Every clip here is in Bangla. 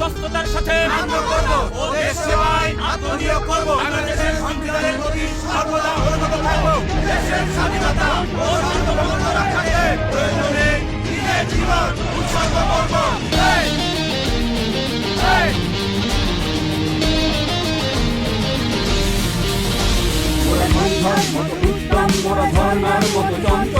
বিশ্বস্ততার সাথে করব ও দেশ সেবায় করব বাংলাদেশের সংবিধানের প্রতি সর্বদা অনুগত থাকব দেশের স্বাধীনতা ও সার্বভৌমত্ব প্রয়োজনে জীবন উৎসর্গ করব মতো উত্তম মোরা ঝর্ণার মতো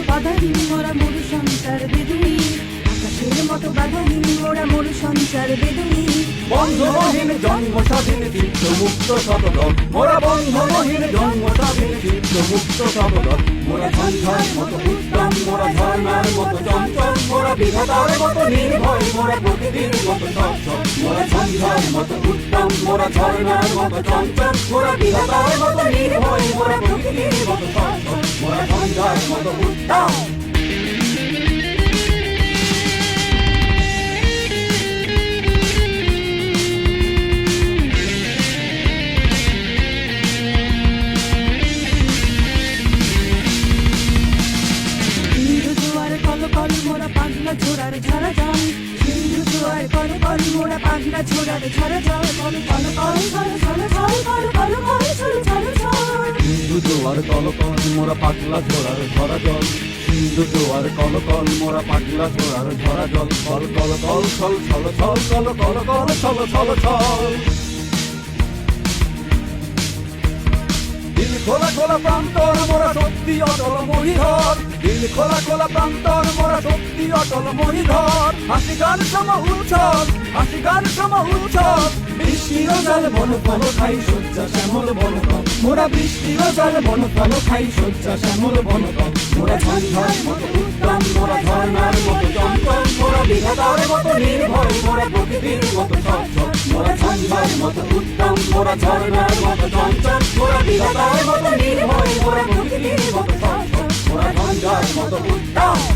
মতো বাধাহীন ওরা মরু সঞ্চার বেদুনি আকাশের মতো বাধাহীন ওরা মরু সঞ্চার বেদুই বন্ধনহীন জন্ম স্বাধীন চিত্ত মুক্ত শতদল মোরা বন্ধনহীন জন্ম স্বাধীন চিত্ত মুক্ত শতদল মোরা সন্ধ্যার মতো উত্তম মোরা ঝর্ণার মতো চঞ্চল, মোরা বিধাতার মতো নির্ভয়, মোরা প্রকৃতির মতো সচ্ছল। মোরা সন্ধ্যার মতো উত্তম মোরা ঝর্ণার মতো চঞ্চল, মোরা বিধাতার মতো নির্ভয়, মোরা প্রকৃতির মতো সচ্ছল। মোরা সন্ধ্যার মতো উত্তম পাগলা ঝোড়ার ঝরা জল সিন্ধু জোয়ার কল কল মোরা পাগলা ঝোড়ার ঝরা জল কল কল কল ছল ছল ছল কল কল কল ছল ছল ছল সিন্ধু জোয়ার কলকল মোরা পাগলা ঝোড়ার ধরা জল সিন্ধু জোয়ার কলকল মোরা পাগলা ঝোড়ার ধরা জল কল কল কল ছল ছল ছল কল কল কল ছল ছল ছল খোলা খোলা প্রান্তর, মোরা সত্যি অটল মহিধর। দিল খোলা খোলা প্রান্তর, মোরা সত্যি অটল মহিধর। হাসি গান সম উচ্ছল হাসি গান সম উচ্ছল বৃষ্টির জল, বন ফল খাই, সজ্জা শ্যামল বন মোরা বৃষ্টির জল, বন ফল খাই, সজ্জা শ্যামল বন মোরা সন্ধ্যার মতো উত্তম মোরা ঝর্ণার মতো চঞ্চল, মোরা বিধাতার মতো নির্ভয় মোরা প্রকৃতির মতো চঞ্চল। মোরা সন্ধ্যার মতো উত্তম, মোরা ঝর্ণার মতো চঞ্চল। মোরা বিধাতার মতো নির্ভয় মোরা প্রকৃতির মতো চঞ্চল। মোরা সন্ধ্যার মতো উত্তম।